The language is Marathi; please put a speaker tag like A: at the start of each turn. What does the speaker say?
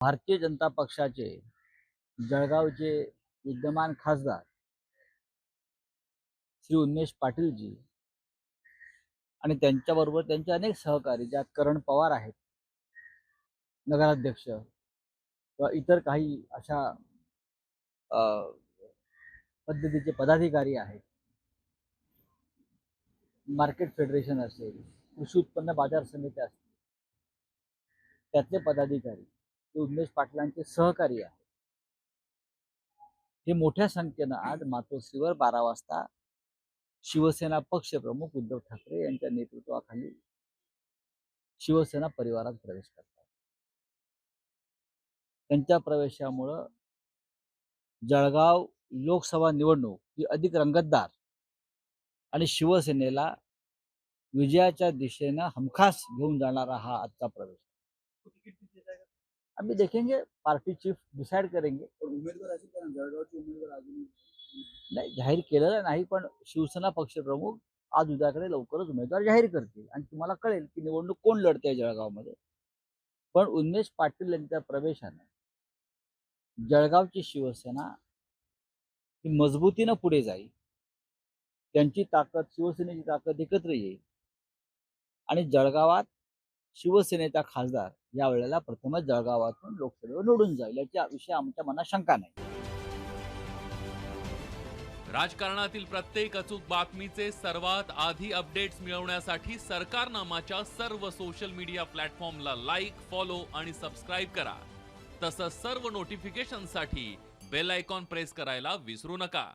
A: भारतीय जनता पक्षाचे जळगावचे विद्यमान खासदार श्री उन्मेश पाटीलजी आणि त्यांच्याबरोबर त्यांचे अनेक सहकारी ज्यात करण पवार आहेत नगराध्यक्ष किंवा इतर काही अशा पद्धतीचे पदाधिकारी आहेत. मार्केट फेडरेशन असेल कृषी उत्पन्न बाजार समिती असतील त्यातले पदाधिकारी हे उमेश पाटलांचे सहकारी आहे. हे मोठ्या संख्येनं आज मातोश्रीवर बारा वाजता शिवसेना पक्षप्रमुख उद्धव ठाकरे यांच्या नेतृत्वाखाली शिवसेना परिवारात प्रवेश करतात. त्यांच्या प्रवेशामुळं जळगाव लोकसभा निवडणूक ही अधिक रंगतदार आणि शिवसेनेला विजयाच्या दिशेनं हमखास घेऊन जाणारा हा आजचा प्रवेश. आम्ही देखेंगे पार्टी चीफ डिसाइड करेंगे।
B: उमेदवार असेल कारण जळगावचे उमेदवार अजून
A: नाही जाहीर केलेलं नाही पण शिवसेना पक्षप्रमुख आज उद्याकडे लवकरच उमेदवार जाहीर करतील. आणि तुम्हाला कळेल की निवडणूक कोण लढते जळगावमध्ये. पण उन्मेष पाटील यांच्या प्रवेशानं जळगावची शिवसेना ही मजबूतीनं पुढे जाईल. त्यांची ताकद शिवसेनेची ताकद एकत्र येईल. आणि जळगावात शिवसेनेचा खासदार या वेळेला प्रथमच जळगावातून लोकसभेवर निवडून जाईल याच्या विषयी आमच्या मनात शंका नाही.
C: राजकारणातील प्रत्येक अचूक बातमीचे सर्वात आधी अपडेट्स मिळवण्यासाठी सरकारनामाच्या सर्व सोशल मीडिया प्लॅटफॉर्मला लाईक फॉलो आणि सबस्क्राईब करा. तसंच सर्व नोटिफिकेशनसाठी बेल आयकॉन प्रेस करायला विसरू नका.